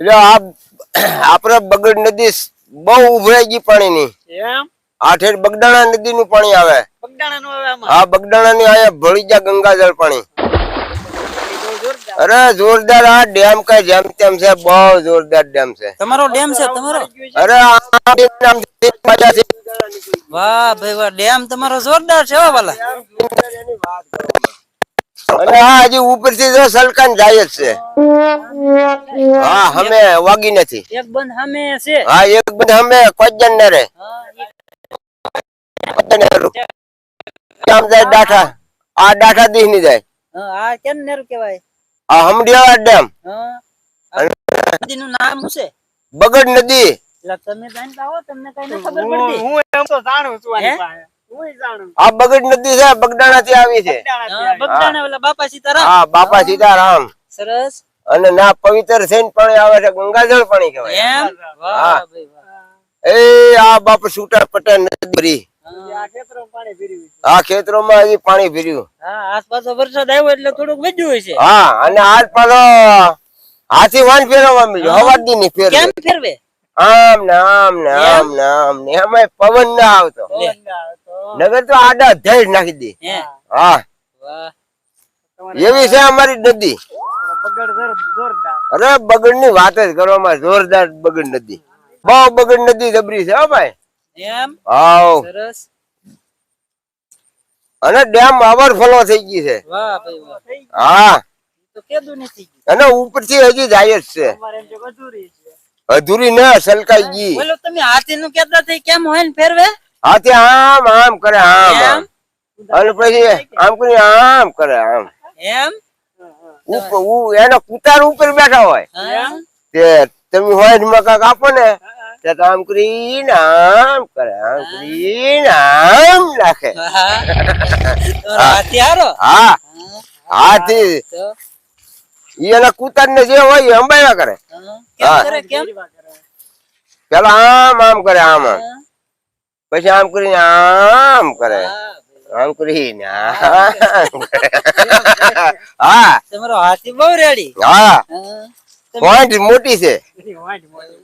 એટલે આ આપડે બગડ નદી બઉ ઉભરાઈ ગઈ પાણીની. આઠેર બગડાણા નદી નું પાણી આવે. હા બગડાણા ની આયા ભળી જા ગંગાજળ પાણી. અરે જોરદાર આ ડેમ કઈ જેમ તેમ છે બહુ જોરદાર ડેમ છે. તમારો ડેમ છે તમારો? અરે આ ડેમ. વાહ ભાઈ વાહ ડેમ તમારો જોરદાર છે વાલા. અને આ હજી ઉપરથી જો સલકાન જાય જ છે. હા અમે વાગી નથી. એક બંધ સામે છે. હા એક બધા અમે કોજન ને રે. કોજન ને રે. આમ જાય ડાઠા આ ડાઠા દીહની જાય. હા, આ કેમ નેરું કેવાય આ હમડિયાળા ડેમ. આ નદીનું નામ શું છે? બગડ નદી. તમે જાણતા હો તમને કઈ ન ખબર પડતી. હું એમ તો જાણું છું આની હે? પાસે. હું જાણું આ બગડ નદી છે બગડાણા થી આવી છે. ઓલા બાપા સીતારામ? હા બાપા સીતારામ. સરસ. અને ના પવિત્ર થઈને પાણી આવે છે ગંગાજળ પાણી કહેવાય. એમ? વાહ હા. ભાઈ વાહ. એ આ બાપ સુટા પટેલ નદી. આ ખેતરો પાણી ભર્યું છે. આ ખેતરોમાં હજી પાણી ભર્યું. આસપાસ વરસાદ આવ્યો એટલે થોડુંક વધ્યું હોય હા અને આજ પાછો હાથી વાન ફેરવવા મળ્યો હવાદી ની ફેર કેમ ફેરવે? આમ ને આમ ને આમ ને આમ ને એમાં પવન ના આવતો. નગર તો આડા ધૈર નાખી દે. હા. એવી છે અમારી નદી. અરે બગડની વાત જ કરવામાં જોરદાર બગડ નદી. બહુ બગડ નદી જબરી છે હો ભાઈ. એમ? આવ સરસ. અને ડેમ ઓવરફ્લો થઈ ગઈ છે. વાહ ભાઈ વાહ. હા. તો કેદું નથી અને ઉપરથી હજી જાય જ છે. અમારે એમ કે છે. અધૂરી ના સલકાઈ ગઈ. બોલો તમે હાથી નું કેતા થઈ કેમ હોય ને ફેરવે? હાથી આમ આમ કરે આમ આમ. અને પછી આમ કરી આમ કરે આમ. એમ? એનો કુતાર ઉપર બેઠા હોય. તે તમે હોયમાં કાક આપો ને. તે તો આમ કરીને આમ કરે આમ કરીને આમ નાખે હાથી હારો? હા. હાથી. એના કુતાર ને જે હોય એ અંબાયા કરે. પેલા આમ આમ કરે આમ. આમ પછી આમ કરીને આમ કરે. આમ કરીને હા તમારો હાથી બહુ રેડી. હા. પોઈન્ટ મોટી છે. વાંઢ મોટો.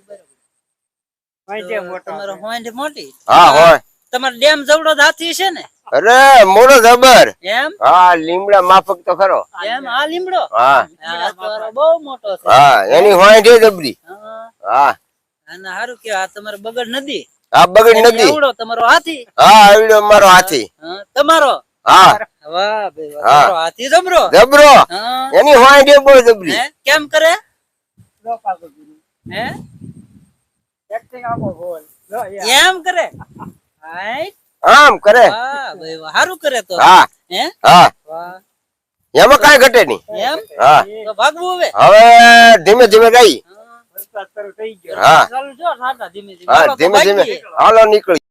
મોટો. હા હોય. તમારો ડેમ જવડો હાથી છે ને? અરે મોટો જબર. એમ? હા લીમડા માફક તો ખરો. એમ? આ લીમડો? હા. હા તમારો બહુ મોટો છે. હા એની હોય છે જબરી. હા. હા. અને હારું કે આ તમારો બગડ નદી. આ બગડ નદી. એવડો તમારો હાથી. હા આવડ્યો મારો હાથી. તમારો? હા. વાહ ભાઈ તમારો હાથી જબરો? જબરો. એની હોય છે બહુ જબરી. કેમ કરે. હે? Acting આપો બોલ. લો, એમ કરે. આમ કરે. વાહ ભાઈ સારું કરે તો. હા. હે? હા. વાહ. એમાં કઈ ઘટે નહીં. એમ? હા. તો ભાગવું હવે? હવે ધીમે ધીમે ગઈ. હા. વરસાદ શરૂ થઈ ગયો. હા. ચાલુ જો ઠાઠા ધીમે ધીમે. હાલો નીકળી.